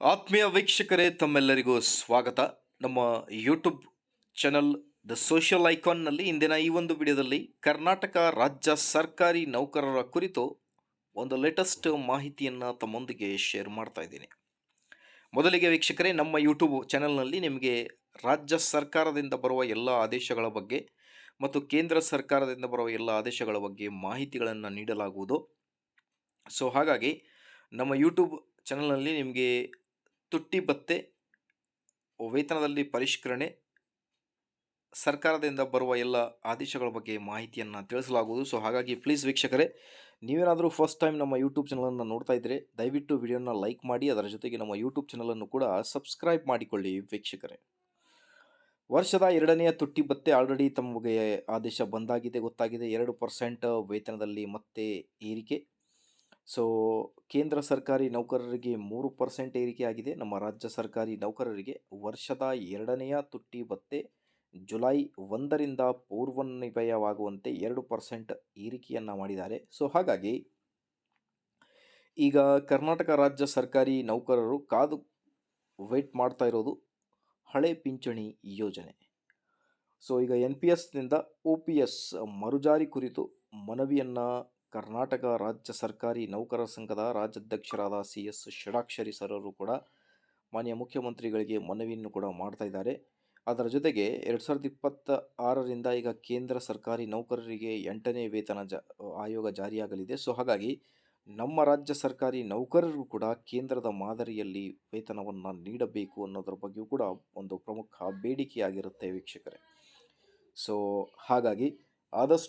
ಆತ್ಮೀಯ ವೀಕ್ಷಕರೇ, ತಮ್ಮೆಲ್ಲರಿಗೂ ಸ್ವಾಗತ. ನಮ್ಮ ಯೂಟ್ಯೂಬ್ ಚಾನಲ್ ದ ಸೋಷಿಯಲ್ ಐಕಾನ್ನಲ್ಲಿ ಇಂದಿನ ಈ ಒಂದು ವಿಡಿಯೋದಲ್ಲಿ ಕರ್ನಾಟಕ ರಾಜ್ಯ ಸರ್ಕಾರಿ ನೌಕರರ ಕುರಿತು ಒಂದು ಲೇಟೆಸ್ಟ್ ಮಾಹಿತಿಯನ್ನು ತಮ್ಮೊಂದಿಗೆ ಶೇರ್ ಮಾಡ್ತಾ ಇದ್ದೀನಿ. ಮೊದಲಿಗೆ ವೀಕ್ಷಕರೇ, ನಮ್ಮ ಯೂಟ್ಯೂಬ್ ಚಾನಲ್ನಲ್ಲಿ ನಿಮಗೆ ರಾಜ್ಯ ಸರ್ಕಾರದಿಂದ ಬರುವ ಎಲ್ಲ ಆದೇಶಗಳ ಬಗ್ಗೆ ಮತ್ತು ಕೇಂದ್ರ ಸರ್ಕಾರದಿಂದ ಬರುವ ಎಲ್ಲ ಆದೇಶಗಳ ಬಗ್ಗೆ ಮಾಹಿತಿಗಳನ್ನು ನೀಡಲಾಗುವುದು. ಸೊ ಹಾಗಾಗಿ ನಮ್ಮ ಯೂಟ್ಯೂಬ್ ಚಾನಲ್ನಲ್ಲಿ ನಿಮಗೆ ತುಟ್ಟಿ ಭತ್ತೆ ವೇತನದಲ್ಲಿ ಪರಿಷ್ಕರಣೆ, ಸರ್ಕಾರದಿಂದ ಬರುವ ಎಲ್ಲ ಆದೇಶಗಳ ಬಗ್ಗೆ ಮಾಹಿತಿಯನ್ನು ತಿಳಿಸಲಾಗುವುದು. ಸೊ ಹಾಗಾಗಿ ಪ್ಲೀಸ್ ವೀಕ್ಷಕರೇ, ನೀವೇನಾದರೂ ಫಸ್ಟ್ ಟೈಮ್ ನಮ್ಮ ಯೂಟ್ಯೂಬ್ ಚಾನಲನ್ನು ನೋಡ್ತಾ ಇದ್ದರೆ ದಯವಿಟ್ಟು ವಿಡಿಯೋನ ಲೈಕ್ ಮಾಡಿ, ಅದರ ಜೊತೆಗೆ ನಮ್ಮ ಯೂಟ್ಯೂಬ್ ಚಾನಲನ್ನು ಕೂಡ ಸಬ್ಸ್ಕ್ರೈಬ್ ಮಾಡಿಕೊಳ್ಳಿ ವೀಕ್ಷಕರೇ. ವರ್ಷದ ಎರಡನೆಯ ತುಟ್ಟಿ ಭತ್ತೆ ಆಲ್ರೆಡಿ ತಮಗೆ ಆದೇಶ ಬಂದಾಗಿದೆ, ಗೊತ್ತಾಗಿದೆ. ಎರಡು ಪರ್ಸೆಂಟ್ ವೇತನದಲ್ಲಿ ಮತ್ತೆ ಏರಿಕೆ. ಸೊ, ಕೇಂದ್ರ ಸರ್ಕಾರಿ ನೌಕರರಿಗೆ ಮೂರು ಪರ್ಸೆಂಟ್ ಏರಿಕೆ ಆಗಿದೆ. ನಮ್ಮ ರಾಜ್ಯ ಸರ್ಕಾರಿ ನೌಕರರಿಗೆ ವರ್ಷದ ಎರಡನೆಯ ತುಟ್ಟಿ ಭತ್ತೆ ಜುಲೈ ಒಂದರಿಂದ ಪೂರ್ವನಿಭಯವಾಗುವಂತೆ ಎರಡು ಪರ್ಸೆಂಟ್ ಏರಿಕೆಯನ್ನು ಮಾಡಿದ್ದಾರೆ. ಸೊ, ಹಾಗಾಗಿ ಈಗ ಕರ್ನಾಟಕ ರಾಜ್ಯ ಸರ್ಕಾರಿ ನೌಕರರು ಕಾದು ವೆಯ್ಟ್ ಮಾಡ್ತಾ ಇರೋದು ಹಳೆ ಪಿಂಚಣಿ ಯೋಜನೆ. ಸೊ, ಈಗ ಎನ್ ಪಿ ಎಸ್ನಿಂದ ಒ ಪಿ ಎಸ್ ಮರುಜಾರಿ ಕುರಿತು ಮನವಿಯನ್ನು ಕರ್ನಾಟಕ ರಾಜ್ಯ ಸರ್ಕಾರಿ ನೌಕರರ ಸಂಘದ ರಾಜ್ಯಾಧ್ಯಕ್ಷರಾದ ಸಿ ಎಸ್ ಷಡಾಕ್ಷರಿ ಸರರು ಕೂಡ ಮಾನ್ಯ ಮುಖ್ಯಮಂತ್ರಿಗಳಿಗೆ ಮನವಿಯನ್ನು ಕೂಡ ಮಾಡ್ತಾ ಇದ್ದಾರೆ. ಅದರ ಜೊತೆಗೆ ಎರಡು ಸಾವಿರದ ಇಪ್ಪತ್ತ ಆರರಿಂದ ಈಗ ಕೇಂದ್ರ ಸರ್ಕಾರಿ ನೌಕರರಿಗೆ ಎಂಟನೇ ವೇತನ ಜ, ಆಯೋಗ ಜಾರಿಯಾಗಲಿದೆ. ಸೊ, ಹಾಗಾಗಿ ನಮ್ಮ ರಾಜ್ಯ ಸರ್ಕಾರಿ ನೌಕರರು ಕೂಡ ಕೇಂದ್ರದ ಮಾದರಿಯಲ್ಲಿ ವೇತನವನ್ನು ನೀಡಬೇಕು ಅನ್ನೋದ್ರ ಬಗ್ಗೆಯೂ ಕೂಡ ಒಂದು ಪ್ರಮುಖ ಬೇಡಿಕೆಯಾಗಿರುತ್ತೆ ವೀಕ್ಷಕರೇ. ಸೊ, ಹಾಗಾಗಿ ಆದಷ್ಟು